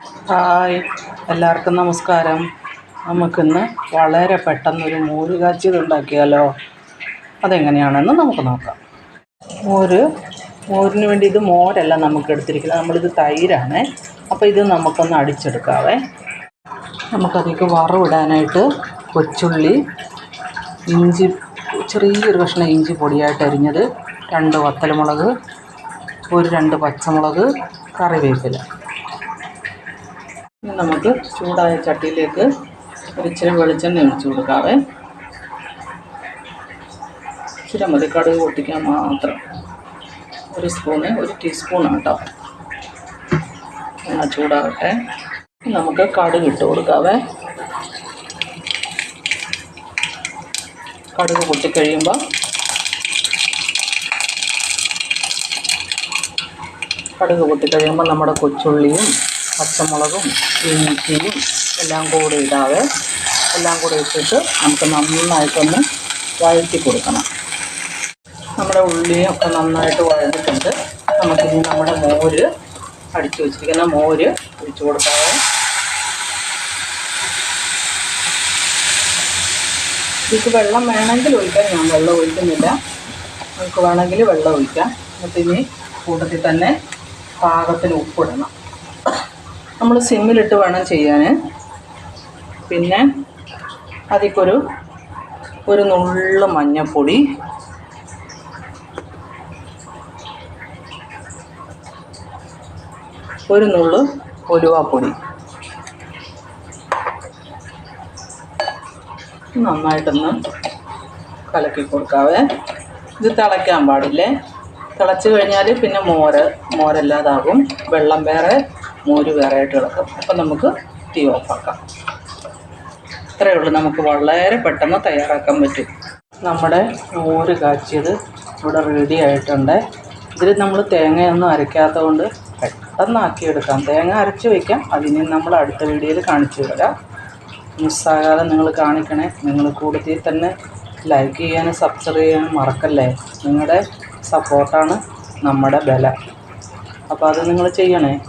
Hi. എല്ലാവർക്കും നമസ്കാരം. നമുക്കിന്ന് വളരെ പെട്ടെന്നൊരു മോര് കാച്ചിയത് ഉണ്ടാക്കിയാലോ? അതെങ്ങനെയാണെന്ന് നമുക്ക് നോക്കാം. മോര് മോരിന് വേണ്ടി ഇത് മോരല്ല നമുക്ക് എടുത്തിരിക്കുന്നത്. നമ്മളിത് തൈരാണ്. അപ്പോൾ ഇത് നമുക്കൊന്ന് അടിച്ചെടുക്കാവേ. നമുക്കതിലേക്ക് വറവിടാനായിട്ട് കൊച്ചുള്ളി ഇഞ്ചി ചെറിയൊരു കഷ്ണം ഇഞ്ചി പൊടിയായിട്ട് അരിഞ്ഞത് രണ്ട് വത്തൽമുളക് ഒരു രണ്ട് പച്ചമുളക് കറിവേപ്പില. ഇനി നമുക്ക് ചൂടായ ചട്ടിയിലേക്ക് ഒരിച്ചിരി വെളിച്ചെണ്ണ ഒഴിച്ചു കൊടുക്കാവേ. ഇച്ചിരി മതി കടുക് പൊട്ടിക്കാൻ മാത്രം. ഒരു സ്പൂണ് ഒരു ടീസ്പൂണാണ് കേട്ടോ. എണ്ണ ചൂടാകട്ടെ. നമുക്ക് കടുക് ഇട്ട് കൊടുക്കാവേ. കടുക് പൊട്ടിക്കഴിയുമ്പോൾ കടുക് പൊട്ടിക്കഴിയുമ്പോൾ നമ്മുടെ കൊച്ചുള്ളിയും പച്ചമുളകും ഇഞ്ചിയും എല്ലാം കൂടി ഇടാതെ എല്ലാം കൂടി ഇട്ടിട്ട് നമുക്ക് നന്നായിട്ടൊന്ന് വഴറ്റി കൊടുക്കണം. നമ്മുടെ ഉള്ളിയും ഒക്കെ നന്നായിട്ട് വഴഞ്ഞിട്ടുണ്ട് നമുക്കിനി നമ്മുടെ മോര് അടിച്ചു വെച്ചിരിക്കുന്ന മോര് ഒഴിച്ചു കൊടുക്കാതെ ഇതിക്ക് വെള്ളം വേണമെങ്കിൽ ഒഴിക്കാം. ഞാൻ വെള്ളം ഒഴിക്കുന്നില്ല. നമുക്ക് വേണമെങ്കിൽ വെള്ളം ഒഴിക്കാം. എന്നിട്ട് ഇനി കൂട്ടത്തിൽ തന്നെ പാകത്തിന് ഉപ്പിടണം. നമ്മൾ സിമ്മിലിട്ട് വേണം ചെയ്യാൻ. പിന്നെ അതിക്കൊരു ഒരു നുള്ളു മഞ്ഞൾപ്പൊടി ഒരു നുള്ളു ഉലുവാപ്പൊടി. നന്നായിട്ടൊന്ന് കലക്കി കൊടുക്കാവേ. ഇത് തിളയ്ക്കാൻ പാടില്ലേ? തിളച്ച് കഴിഞ്ഞാൽ പിന്നെ മോര് മോരല്ലാതാകും. വെള്ളം വേറെ മോര് വേറെ ആയിട്ട് കിടക്കും. അപ്പം നമുക്ക് തീ ഓഫാക്കാം. ഇത്രയേ ഉള്ളൂ. നമുക്ക് വളരെ പെട്ടെന്ന് തയ്യാറാക്കാൻ പറ്റും. നമ്മുടെ മോര് കാച്ചിയത് ഇവിടെ റെഡി ആയിട്ടുണ്ട്. ഇതിൽ നമ്മൾ തേങ്ങയൊന്നും അരയ്ക്കാത്തത് കൊണ്ട് പെട്ടെന്നാക്കിയെടുക്കാം തേങ്ങ അരച്ച് വയ്ക്കാം അതിന് നമ്മൾ അടുത്ത വീഡിയോയിൽ കാണിച്ചു തരാം. മിസ്സാകാതെ നിങ്ങൾ കാണിക്കണേ. നിങ്ങൾ കൂടുതൽ തന്നെ ലൈക്ക് ചെയ്യാനും സബ്സ്ക്രൈബ് ചെയ്യാനും മറക്കല്ലേ? നിങ്ങളുടെ സപ്പോർട്ടാണ് നമ്മുടെ ബലം. അപ്പോൾ അത് നിങ്ങൾ ചെയ്യണേ.